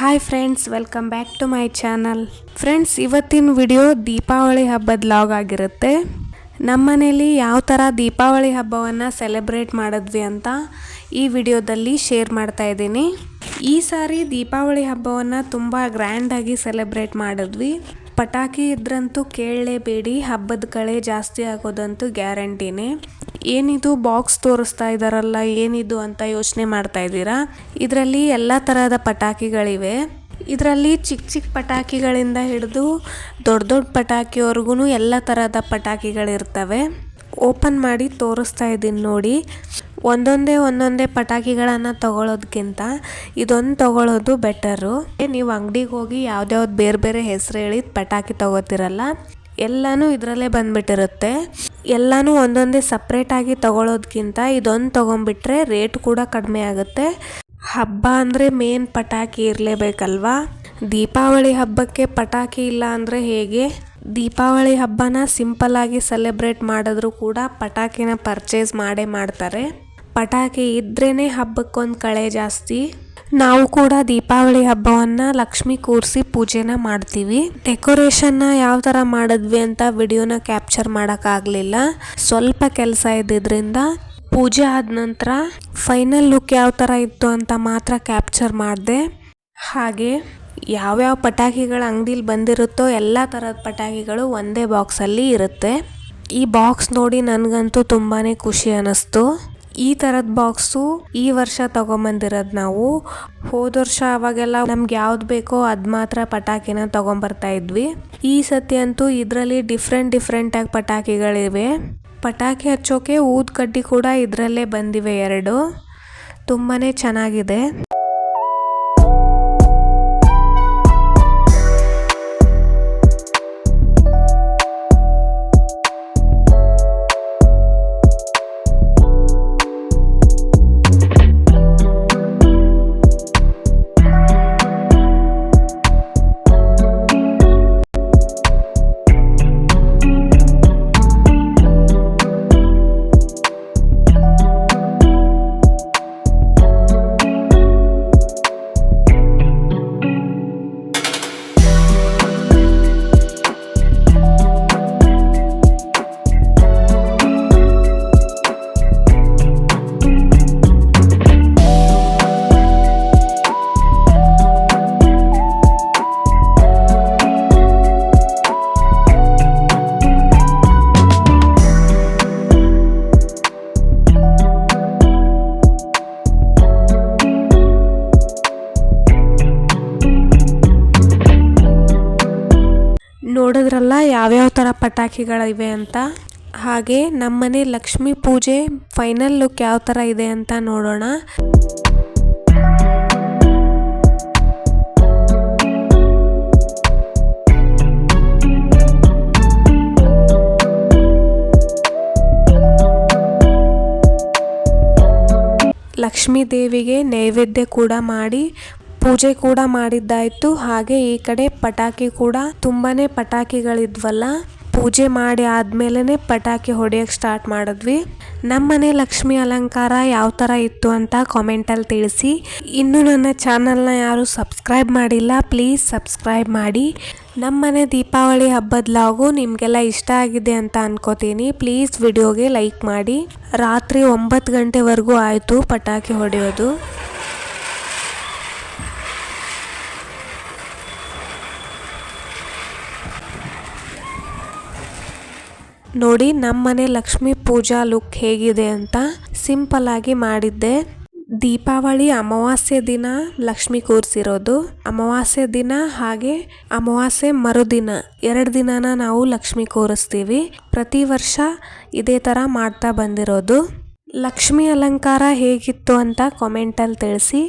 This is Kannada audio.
Hi friends welcome back to my channel friends ಇವತ್ತಿನ ವಿಡಿಯೋ ದೀಪಾವಳಿ ಹಬ್ಬದ ಲಾಗ್ ಆಗಿರುತ್ತೆ. ನಮ್ಮ ಮನೇಲಿ ಯಾವ ಥರ ದೀಪಾವಳಿ ಹಬ್ಬವನ್ನು ಸೆಲೆಬ್ರೇಟ್ ಮಾಡಿದ್ವಿ ಅಂತ ಈ ವಿಡಿಯೋದಲ್ಲಿ ಶೇರ್ ಮಾಡ್ತಾ ಇದ್ದೀನಿ. ಈ ಸಾರಿ ದೀಪಾವಳಿ ಹಬ್ಬವನ್ನು ತುಂಬ ಗ್ರ್ಯಾಂಡಾಗಿ ಸೆಲೆಬ್ರೇಟ್ ಮಾಡಿದ್ವಿ. ಪಟಾಕಿ ಇದ್ರಂತೂ ಕೇಳಲೇಬೇಡಿ, ಹಬ್ಬದ ಕಳೆ ಜಾಸ್ತಿ ಆಗೋದಂತೂ ಗ್ಯಾರಂಟಿನೇ. ಏನಿದು ಬಾಕ್ಸ್ ತೋರಿಸ್ತಾ ಇದ್ದಾರಲ್ಲ ಏನಿದು ಅಂತ ಯೋಚನೆ ಮಾಡ್ತಾ ಇದ್ದೀರಾ? ಇದರಲ್ಲಿ ಎಲ್ಲ ಥರದ ಪಟಾಕಿಗಳಿವೆ. ಇದರಲ್ಲಿ ಚಿಕ್ಕ ಚಿಕ್ಕ ಪಟಾಕಿಗಳಿಂದ ಹಿಡಿದು ದೊಡ್ಡ ದೊಡ್ಡ ಪಟಾಕಿವರೆಗೂ ಎಲ್ಲ ಥರದ ಪಟಾಕಿಗಳಿರ್ತವೆ. ಓಪನ್ ಮಾಡಿ ತೋರಿಸ್ತಾ ಇದ್ದೀನಿ ನೋಡಿ. ಒಂದೊಂದೇ ಒಂದೊಂದೇ ಪಟಾಕಿಗಳನ್ನು ತಗೊಳ್ಳೋದಕ್ಕಿಂತ ಇದೊಂದು ತಗೊಳ್ಳೋದು ಬೆಟರು ನೀವು ಅಂಗಡಿಗೆ ಹೋಗಿ ಯಾವ್ದ್ಯಾವ್ದು ಬೇರೆ ಬೇರೆ ಹೆಸರು ಹೇಳಿದ ಪಟಾಕಿ ತಗೋತಿರಲ್ಲ? ಎಲ್ಲನೂ ಇದರಲ್ಲೇ ಬಂದ್ಬಿಟ್ಟಿರುತ್ತೆ. ಎಲ್ಲನೂ ಒಂದೊಂದೇ ಸಪ್ರೇಟಾಗಿ ತಗೊಳ್ಳೋದಕ್ಕಿಂತ ಇದೊಂದು ತೊಗೊಂಬಿಟ್ರೆ ರೇಟ್ ಕೂಡ ಕಡಿಮೆ ಆಗುತ್ತೆ. ಹಬ್ಬ ಅಂದರೆ ಮೇನ್ ಪಟಾಕಿ ಇರಲೇಬೇಕಲ್ವಾ? ದೀಪಾವಳಿ ಹಬ್ಬಕ್ಕೆ ಪಟಾಕಿ ಇಲ್ಲ ಅಂದರೆ ಹೇಗೆ? ದೀಪಾವಳಿ ಹಬ್ಬನ ಸಿಂಪಲ್ಲಾಗಿ ಸೆಲೆಬ್ರೇಟ್ ಮಾಡಿದ್ರು ಕೂಡ ಪಟಾಕಿನ ಪರ್ಚೇಸ್ ಮಾಡೇ ಮಾಡ್ತಾರೆ. ಪಟಾಕಿ ಇದ್ರೇ ಹಬ್ಬಕ್ಕೊಂದು ಕಳೆ ಜಾಸ್ತಿ. ನಾವು ಕೂಡ ದೀಪಾವಳಿ ಹಬ್ಬವನ್ನು ಲಕ್ಷ್ಮಿ ಕೂರಿಸಿ ಪೂಜೆನ ಮಾಡ್ತೀವಿ. ಡೆಕೋರೇಷನ್ನ ಯಾವ ಥರ ಮಾಡಿದ್ವಿ ಅಂತ ವಿಡಿಯೋನ ಕ್ಯಾಪ್ಚರ್ ಮಾಡೋಕ್ಕಾಗಲಿಲ್ಲ ಸ್ವಲ್ಪ ಕೆಲಸ ಇದ್ದಿದ್ದರಿಂದ ಪೂಜೆ ಆದ ನಂತರ ಫೈನಲ್ ಲುಕ್ ಯಾವ ಥರ ಇತ್ತು ಅಂತ ಮಾತ್ರ ಕ್ಯಾಪ್ಚರ್ ಮಾಡಿದೆ. ಹಾಗೆ ಯಾವ್ಯಾವ ಪಟಾಕಿಗಳ ಅಂಗಡಿಲಿ ಬಂದಿರುತ್ತೋ ಎಲ್ಲ ಥರದ ಪಟಾಕಿಗಳು ಒಂದೇ ಬಾಕ್ಸಲ್ಲಿ ಇರುತ್ತೆ. ಈ ಬಾಕ್ಸ್ ನೋಡಿ ನನಗಂತೂ ತುಂಬಾ ಖುಷಿ ಅನ್ನಿಸ್ತು ಈ ಥರದ ಬಾಕ್ಸು ಈ ವರ್ಷ ತೊಗೊಂಬಂದಿರೋದು ನಾವು. ಹೋದ ವರ್ಷ ಅವಾಗೆಲ್ಲ ನಮ್ಗೆ ಯಾವ್ದು ಬೇಕೋ ಅದು ಮಾತ್ರ ಪಟಾಕಿನ ತೊಗೊಂಬರ್ತಾ ಇದ್ವಿ. ಈ ಸತಿ ಅಂತೂ ಇದರಲ್ಲಿ ಡಿಫ್ರೆಂಟ್ ಡಿಫ್ರೆಂಟಾಗಿ ಪಟಾಕಿಗಳಿವೆ. ಪಟಾಕಿ ಹಚ್ಚೋಕೆ ಊದ್ ಕಡ್ಡಿ ಕೂಡ ಇದರಲ್ಲೇ ಬಂದಿವೆ ಎರಡು. ತುಂಬಾ ಚೆನ್ನಾಗಿದೆ. ನೋಡಿದ್ರಲ್ಲ ಯಾವ್ಯಾವ ಥರ ಪಟಾಕಿಗಳಿವೆ ಅಂತ? ಹಾಗೆ ನಮ್ಮನೆ ಲಕ್ಷ್ಮೀ ಪೂಜೆ ಫೈನಲ್ ಲುಕ್ ಯಾವ ಥರ ಇದೆ ಅಂತ ನೋಡೋಣ. ಲಕ್ಷ್ಮೀ ದೇವಿಗೆ ನೈವೇದ್ಯ ಕೂಡ ಮಾಡಿ ಪೂಜೆ ಕೂಡ ಮಾಡಿದ್ದಾಯ್ತು. ಹಾಗೆ ಈ ಕಡೆ ಪಟಾಕಿ ಕೂಡ ತುಂಬಾನೇ ಪಟಾಕಿಗಳಿದ್ವಲ್ಲ. ಪೂಜೆ ಮಾಡಿ ಆದ್ಮೇಲೆ ಪಟಾಕಿ ಹೊಡೆಯಕ್ಕೆ ಸ್ಟಾರ್ಟ್ ಮಾಡಿದ್ವಿ. ನಮ್ಮನೆ ಲಕ್ಷ್ಮಿ ಅಲಂಕಾರ ಯಾವ ಥರ ಇತ್ತು ಅಂತ ಕಾಮೆಂಟಲ್ಲಿ ತಿಳಿಸಿ. ಇನ್ನು ನನ್ನ ಚಾನಲ್ನ ಯಾರು ಸಬ್ಸ್ಕ್ರೈಬ್ ಮಾಡಿಲ್ಲ ಪ್ಲೀಸ್ ಸಬ್ಸ್ಕ್ರೈಬ್ ಮಾಡಿ. ನಮ್ಮನೆ ದೀಪಾವಳಿ ಹಬ್ಬದ ಲಾಗು ನಿಮಗೆಲ್ಲ ಇಷ್ಟ ಆಗಿದೆ ಅಂತ ಅನ್ಕೋತೀನಿ. ಪ್ಲೀಸ್ ವಿಡಿಯೋಗೆ ಲೈಕ್ ಮಾಡಿ. ರಾತ್ರಿ ಒಂಬತ್ತು ಗಂಟೆವರೆಗೂ ಆಯಿತು ಪಟಾಕಿ ಹೊಡೆಯೋದು. ನೋಡಿ ನಮ್ಮನೆ ಲಕ್ಷ್ಮಿ ಪೂಜಾ ಲುಕ್ ಹೇಗಿದೆ ಅಂತ ಸಿಂಪಲ್ ಆಗಿ ಮಾಡಿದ್ದೆ. ದೀಪಾವಳಿ ಅಮಾವಾಸ್ಯೆ ದಿನ ಲಕ್ಷ್ಮಿ ಕೂರಿಸಿರೋದು. ಅಮಾವಾಸ್ಯೆ ದಿನ ಹಾಗೆ ಅಮಾವಾಸ್ಯೆ ಮರುದಿನ, ಎರಡು ದಿನನ ನಾವು ಲಕ್ಷ್ಮಿ ಕೂರಿಸ್ತೀವಿ. ಪ್ರತಿ ವರ್ಷ ಇದೇ ಥರ ಮಾಡ್ತಾ ಬಂದಿರೋದು. ಲಕ್ಷ್ಮಿ ಅಲಂಕಾರ ಹೇಗಿತ್ತು ಅಂತ ಕಾಮೆಂಟಲ್ಲಿ ತಿಳಿಸಿ.